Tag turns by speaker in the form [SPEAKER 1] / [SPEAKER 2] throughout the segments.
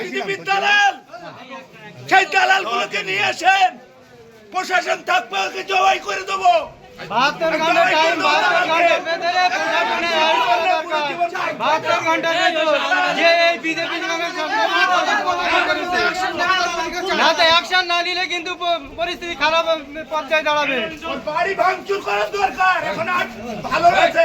[SPEAKER 1] বিজেপির দালাল! সেই দালাল গুলোকে নিয়ে আসেন। প্রশাসন থাকবে ওকে জবাই করে দেবো।
[SPEAKER 2] বাহাত্তর ঘণ্টা টাইম বাহাত্তর ঘণ্টা ভেতরে প্রশাসনের হেল্প করা। দরকার বাহাত্তর ঘণ্টা যে এই বিজেপি না তো অ্যাকশন না নিলে কিন্তু পরিস্থিতি খারাপ পর্যায়ে দাঁড়াবে।
[SPEAKER 1] বাড়ি ভাঙচুর করার দরকার। এখন আর ভালো আছে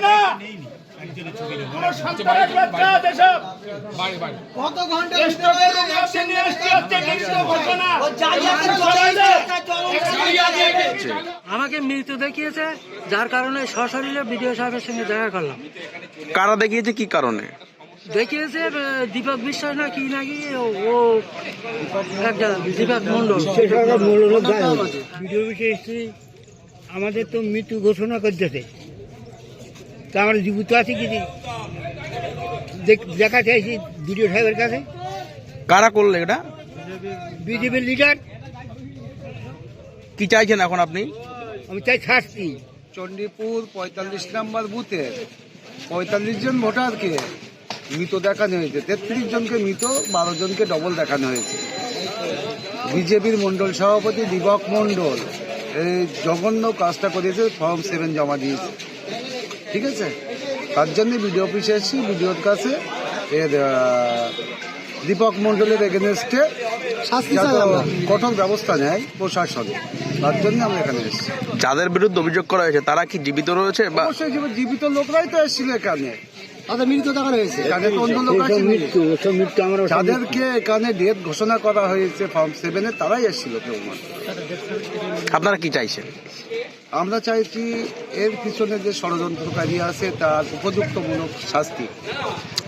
[SPEAKER 1] না।
[SPEAKER 2] কত
[SPEAKER 1] ঘণ্টা রোগে আপনি নিয়ে আসতে হচ্ছে ঘটনা
[SPEAKER 3] আমাকে মৃত্যু দেখিয়েছে যার কারণে সশরীরে বিডিও সাহেবের সঙ্গে দেখা করলাম।
[SPEAKER 4] কারা দেখিয়েছে কি কারণে?
[SPEAKER 3] দেখিয়েছে দীপক বিশ্বাস না কি নাকি ও- ও একটা দীপক মন্ডল
[SPEAKER 5] আমাদের তো মৃত্যু ঘোষণা করতেছে। তা আমরা জীবিত আছি কি দেখ- দেখা চাইছি বিডিও সাহেবের কাছে।
[SPEAKER 4] কারা করলে এটা?
[SPEAKER 5] বিজেপির লিডার।
[SPEAKER 4] কি চাইছেন এখন আপনি?
[SPEAKER 5] আমি চাই শাস্তি।
[SPEAKER 2] চণ্ডীপুর পঁয়তাল্লিশ নম্বর বুথে পঁয়তাল্লিশ জন ভোটারকে মৃত দেখানো হয়েছে। তেত্রিশ জনকে মৃত বারো জনকে ডবল দেখানো হয়েছে। বিজেপির মণ্ডল সভাপতি দিবক মণ্ডল এই জঘন্য কাজটা করেছে ফর্ম সেভেন জমা দিয়েছে। ঠিক আছে? তার জন্য বিডিও অফিসে এসেছি বিডিওর কাছে এর দীপক মণ্ডলের এগেনস্টে কঠোর ব্যবস্থা নেয় প্রশাসন তার জন্য আমরা এখানে এসেছি।
[SPEAKER 4] যাদের বিরুদ্ধে অভিযোগ করা হয়েছে তারা কি জীবিত রয়েছে বা
[SPEAKER 2] জীবিত লোকরাই তো এসেছিল এখানে। তাদের মৃত্যু দেখা হয়েছে এখানে তো অন্য লোক
[SPEAKER 5] মৃত্যু। ওসব মৃত্যু আমরা
[SPEAKER 2] যাদেরকে এখানে ডেট ঘোষণা করা হয়েছে ফর্ম সেভেনে তারাই এসেছিল কেউ না।
[SPEAKER 4] আপনারা কি চাইছেন?
[SPEAKER 2] আমরা চাইছি এর পিছনে যে ষড়যন্ত্রকারী আছে তার উপযুক্তমূলক শাস্তি।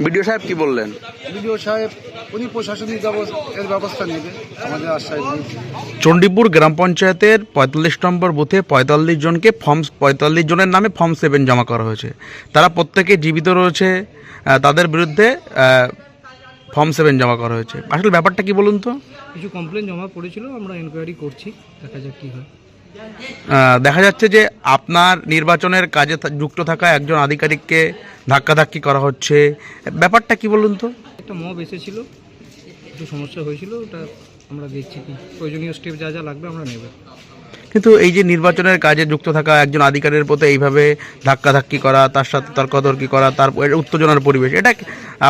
[SPEAKER 4] বিডিও সাহেব কি বললেন?
[SPEAKER 2] বিডিও সাহেব উনি প্রশাসনিক এর ব্যবস্থা নেবে। আমাদের আশ্বাস
[SPEAKER 4] চণ্ডীপুর গ্রাম পঞ্চায়েতের পঁয়তাল্লিশ নম্বর বুথে পঁয়তাল্লিশ জনকে ফর্ম পঁয়তাল্লিশ জনের নামে ফর্ম সেভেন জমা করা হয়েছে। তারা প্রত্যেকে জীবিত রয়েছে তাদের বিরুদ্ধে ফর্ম সেভেন জমা করা হয়েছে। আসলে ব্যাপারটা কি বলুন তো?
[SPEAKER 3] কিছু কমপ্লেন জমা পড়েছিল আমরা এনকোয়ারি করছি দেখা যাক কী হয়।
[SPEAKER 4] দেখা যাচ্ছে যে আপনার নির্বাচনের কাজে যুক্ত থাকা একজন আধিকারিককে ধাক্কাধাক্কি করা হচ্ছে। ব্যাপারটা কি বলুন তো?
[SPEAKER 3] একটা মব এসেছিল একটু সমস্যা হয়েছিল ওটা আমরা দেখছি কি। প্রয়োজনীয় স্টেপ যা যা লাগবে আমরা নেব।
[SPEAKER 4] কিন্তু এই যে নির্বাচনের কাজে যুক্ত থাকা একজন আধিকারের প্রতি এইভাবে ধাক্কাধাক্কি করা তার সাথে তর্কাতর্কি করা তার উত্তেজনার পরিবেশ এটা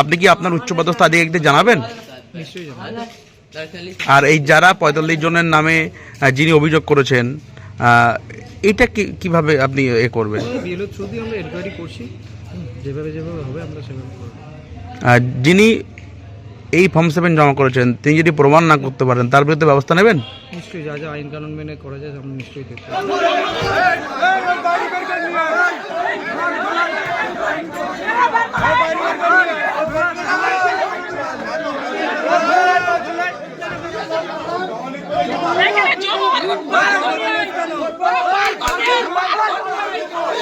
[SPEAKER 4] আপনি কি আপনার উচ্চপদস্থ আধিকারিকদের জানাবেন?
[SPEAKER 3] নিশ্চয়ই জানাব।
[SPEAKER 4] আর এই যারা পঁয়তাল্লিশ জনের নামে যিনি অভিযোগ করেছেন এটা কি কীভাবে আপনি এ করবেন
[SPEAKER 3] বিএলও থ্রু দিয়ে আমরা এনকোয়ারি করছি যেভাবে যেভাবে হবে আমরা সেভাবে করব
[SPEAKER 4] যিনি এই ফর্ম সেভেন জমা করেছেন তিনি যদি প্রমাণ না করতে পারেন তার বিরুদ্ধে ব্যবস্থা নেবেন
[SPEAKER 3] নিশ্চয়ই যা যা আইন কানুন মেনে করা যায় আমরা নিশ্চয়ই দেখতে